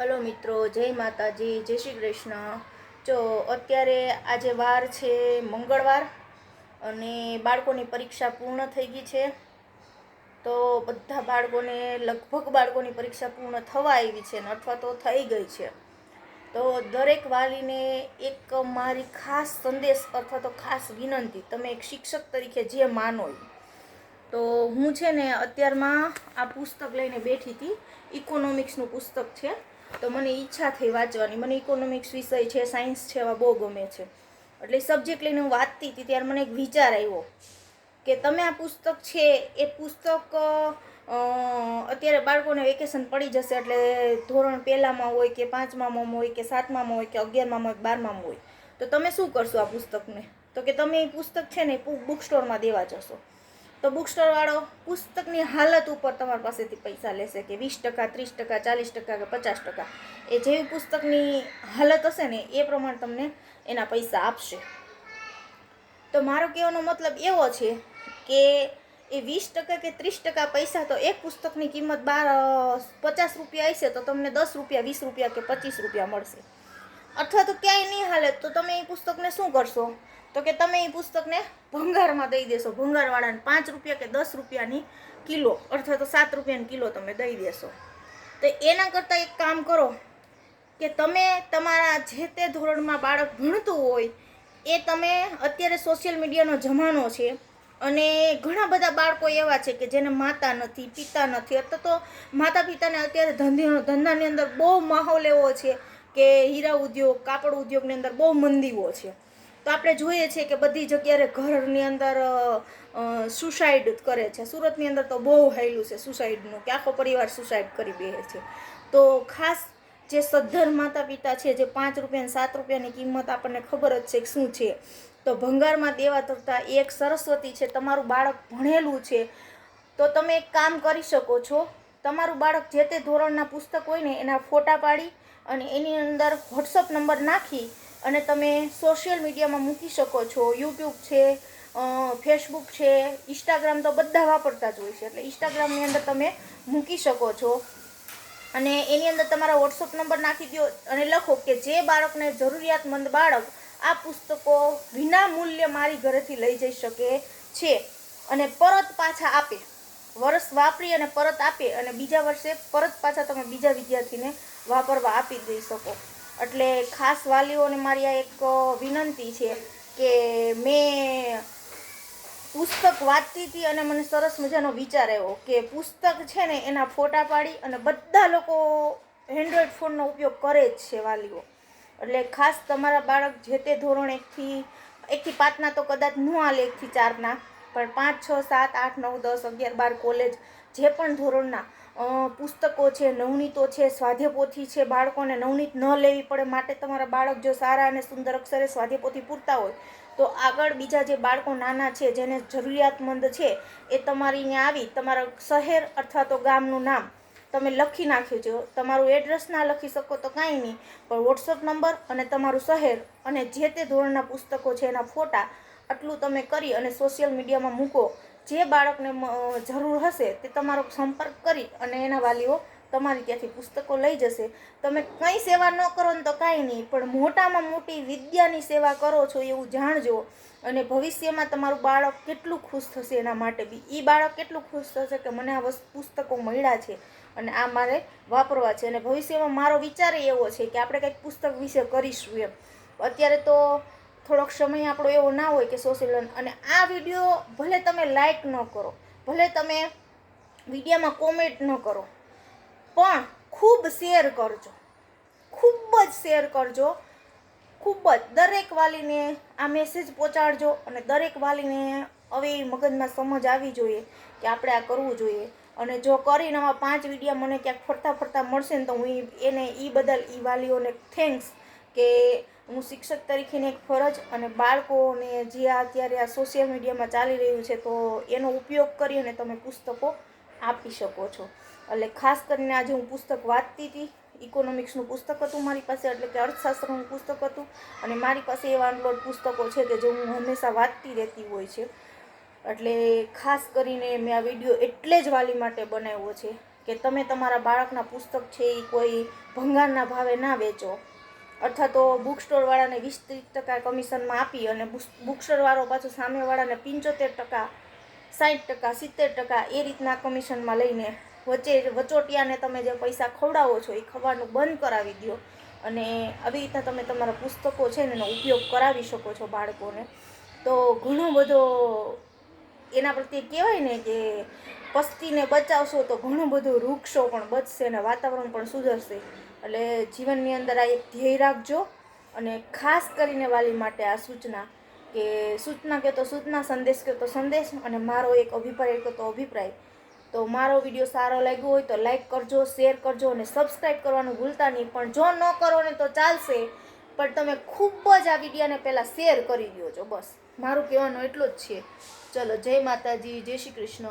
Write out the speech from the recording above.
Hello મિત્રો, જય માતાજી, જય શ્રી કૃષ્ણ. જો અત્યારે આજે વાર છે મંગળવાર અને બાળકોની પરીક્ષા પૂર્ણ થઈ ગઈ છે. તો બધા બાળકોને, લગભગ બાળકોની પરીક્ષા પૂર્ણ થવા આવી છે ને અથવા તો થઈ ગઈ છે. તો દરેક વાલીને એક મારી ખાસ સંદેશ અથવા તો ખાસ વિનંતી, તમે એક શિક્ષક તરીકે જે માનો તો હું છે ને અત્યારમાં આ પુસ્તક લઈને બેઠી હતી. ઇકોનોમિક્સનું પુસ્તક છે. તો મને ઈચ્છા થઈ વાંચવાની. મને ઇકોનોમિક્સ વિષય છે સાયન્સ છે, એવા બહુ ગમે છે. એટલે સબ્જેક્ટ લઈને હું વાંચતી હતી ત્યારે મને એક વિચાર આવ્યો કે તમે આ પુસ્તક છે, એ પુસ્તક અત્યારે બાળકોને વેકેશન પડી જશે એટલે ધોરણ પહેલામાં હોય કે પાંચમામાં હોય કે સાતમામાં હોય કે અગિયારમાં હોય બારમામાં હોય. તો તમે શું કરશો આ પુસ્તકને? તો કે તમે એ પુસ્તક છે ને બુક સ્ટોરમાં દેવા જશો. તો બુક સ્ટોરવાળો પુસ્તકની હાલત ઉપર તમારી પાસેથી પૈસા લેશે કે વીસ ટકા, ત્રીસ ટકા, ચાલીસ ટકા કે પચાસ ટકા. એ જેવી પુસ્તકની હાલત હશે ને, એ પ્રમાણે તમને એના પૈસા આપશે. તો મારો કહેવાનો મતલબ એવો છે કે એ વીસ ટકા કે ત્રીસ ટકા પૈસા તો એક પુસ્તકની કિંમત બાર પચાસ રૂપિયા હશે તો તમને દસ રૂપિયા, વીસ રૂપિયા કે પચીસ રૂપિયા મળશે. અથવા તો ક્યાંય નહીં હાલે તો તમે એ પુસ્તકને શું કરશો? તો કે તમે એ પુસ્તકને ભંગારમાં દઈ દેશો. ભંગારવાળાને પાંચ રૂપિયા કે દસ રૂપિયાની કિલો અથવા તો સાત રૂપિયાની કિલો તમે દઈ દેશો. તો એના કરતાં એક કામ કરો કે તમે તમારા જે તે ધોરણમાં બાળક ભણતું હોય, એ તમે અત્યારે સોશિયલ મીડિયાનો જમાનો છે અને ઘણા બધા બાળકો એવા છે કે જેને માતા નથી, પિતા નથી, અથવા તો માતા પિતાને અત્યારે ધંધી, ધંધાની અંદર બહુ માહોલ એવો છે કે હીરા ઉદ્યોગ, કાપડ ઉદ્યોગની અંદર બહુ મંદીઓ છે. તો આપણે જોઈએ છીએ કે બધી જગ્યાએ ઘરની અંદર સુસાઇડ કરે છે. સુરતની અંદર તો બહુ હાયલું છે સુસાઇડનું કે આખો પરિવાર સુસાઇડ કરી બેસે છે. તો ખાસ જે સદ્ધર માતા પિતા છે, જે પાંચ રૂપિયા સાત રૂપિયાની કિંમત આપણને ખબર જ છે કે શું છે. તો ભંગારમાં દેવા તરતા એક સરસ્વતી છે, તમારું બાળક ભણેલું છે. તો તમે એક કામ કરી શકો છો, તમારું બાળક જે તે ધોરણના પુસ્તક હોય ને એના ફોટા પાડી અને એની અંદર વોટ્સઅપ નંબર નાખી અને તમે સોશિયલ મીડિયામાં મૂકી શકો છો. યુટ્યુબ છે ફેસબુક છે ઇન્સ્ટાગ્રામ તો બધા વાપરતા જ હોય છે. એટલે ઇન્સ્ટાગ્રામની અંદર તમે મૂકી શકો છો. અને એની અંદર તમારા વોટ્સઅપ નંબર નાખી દો અને લખો કે જે બાળકને જરૂરિયાતમંદ બાળક આ પુસ્તકો વિના મૂલ્ય મારી ઘરેથી લઈ જઈ શકે છે. અને પરત પાછા આપે. વર્ષ વાપરી અને પરત આપે અને બીજા વર્ષે પરત પાછા તમે બીજા વિદ્યાર્થીને વાપરવા આપી દઈ શકો. એટલે ખાસ વાલીઓને મારી આ એક વિનંતી છે કે મેં પુસ્તક વાંચતી હતી અને મને સરસ મજાનો વિચાર આવ્યો કે પુસ્તક છે ને એના ફોટા પાડી અને બધા લોકો એન્ડ્રોઈડ ફોનનો ઉપયોગ કરે જ છે વાલીઓ. એટલે ખાસ તમારા બાળક જે તે ધોરણ એકથી એકથી પાંચના તો કદાચ ન હાલે એકથી ચારના પણ પાંચ, છ, સાત, આઠ, નવ, દસ, અગિયાર, બાર કોલેજ જે પણ ધોરણના પુસ્તકો છે, નવનીતો છે, સ્વાધ્યપોથી છે, બાળકોને નવનીત ન લેવી પડે માટે તમારા બાળક જો સારા અને સુંદર અક્ષરે સ્વાધ્યપોથી પૂરતા હોય, તો આગળ બીજા જે બાળકો નાના છે, જેને જરૂરિયાતમંદ છે, એ તમારી ત્યાં આવી, તમારા શહેર અથવા તો ગામનું નામ તમે લખી નાખ્યું છે. તમારું એડ્રેસ ના લખી શકો તો કાંઈ નહીં, પણ વોટ્સઅપ નંબર અને તમારું શહેર અને જે તે ધોરણના પુસ્તકો છે એના ફોટા આટલું તમે કરી અને સોશિયલ મીડિયામાં મૂકો, જે બાળકને જરૂર હશે તે તમારો સંપર્ક કરી અને એના વાલીઓ તમારી ત્યાંથી પુસ્તકો લઈ જશે. તમે કંઈ સેવા ન કરો ને તો કાંઈ નહીં, પણ મોટામાં મોટી વિદ્યાની સેવા કરો છો એવું જાણજો અને ભવિષ્યમાં તમારું બાળક કેટલું ખુશ થશે એના માટે બી. એ બાળક કેટલું ખુશ થશે કે મને આ વસ્તુ, પુસ્તકો મળ્યા છે અને આ મારે વાપરવા છે. અને ભવિષ્યમાં મારો વિચાર એવો છે કે આપણે કંઈક પુસ્તક વિશે કરીશું એમ. અત્યારે તો થોડોક સમય આપણો એવો ના હોય કે સોશિયલ અને આ વીડિયો ભલે તમે લાઈક ન કરો, ભલે તમે વિડીયોમાં કોમેન્ટ ન કરો, પણ ખૂબ શેર કરજો. ખૂબ જ શેર કરજો. ખૂબ જ. દરેક વાલીને આ મેસેજ પહોંચાડજો અને દરેક વાલીને હવે મગજમાં સમજ આવી જોઈએ કે આપણે આ કરવું જોઈએ. અને જો કરીને આવા પાંચ વિડીયા મને ક્યાંક ફરતા ફરતા મળશે ને તો હું એને એ બદલ એ વાલીઓને થેન્ક્સ કે હું શિક્ષક તરીકેની એક ફરજ અને બાળકોને જે અત્યારે આ સોશિયલ મીડિયામાં ચાલી રહ્યું છે, તો એનો ઉપયોગ કરી અને તમે પુસ્તકો આપી શકો છો. એટલે ખાસ કરીને આજે હું પુસ્તક વાંચતી હતી ઇકોનોમિક્સનું પુસ્તક હતું મારી પાસે, એટલે કે અર્થશાસ્ત્રનું પુસ્તક હતું. અને મારી પાસે એવા અનલોડ પુસ્તકો છે કે જે હું હંમેશા વાંચતી રહેતી હોય છે. એટલે ખાસ કરીને મેં આ વીડિયો એટલે જ વાલી માટે બનાવ્યો છે કે તમે તમારા બાળકના પુસ્તક છે એ કોઈ ભંગારના ભાવે ના વેચો. અથવા તો બુક સ્ટોરવાળાને વીસ ત્રીસ ટકા કમિશનમાં આપી અને બુક સ્ટોરવાળો પાછો સામેવાળાને પંચોતેર ટકા સાઠ ટકા, સિત્તેર ટકા એ રીતના કમિશનમાં લઈને વચ્ચે વચોટિયાને તમે જે પૈસા ખવડાવો છો એ ખવાનું બંધ કરાવી દો અને આવી રીતના તમે તમારા પુસ્તકો છે ને એનો ઉપયોગ કરાવી શકો છો બાળકોને. તો ઘણો બધો એના પ્રત્યે કહેવાય ને કે પસ્તીને બચાવશો તો ઘણું બધું વૃક્ષો પણ બચશે અને વાતાવરણ પણ સુધરશે. એટલે જીવનની અંદર આ એક ધ્યેય રાખજો અને ખાસ કરીને વાલી માટે આ સૂચના કે સૂચના કે તો સૂચના, સંદેશ કે તો સંદેશ અને મારો એક અભિપ્રાય કે તો અભિપ્રાય. તો મારો વીડિયો સારો લાગ્યો હોય તો લાઈક કરજો, શેર કરજો અને સબસ્ક્રાઈબ કરવાનું ભૂલતા નહીં. પણ જો ન કરો ને તો ચાલશે. પણ તમે ખૂબ જ આ વિડીયોને પહેલાં શેર કરી દો છો, બસ. મારું કહેવાનું એટલું જ છે. ચલો, જય માતાજી, જય શ્રી કૃષ્ણ.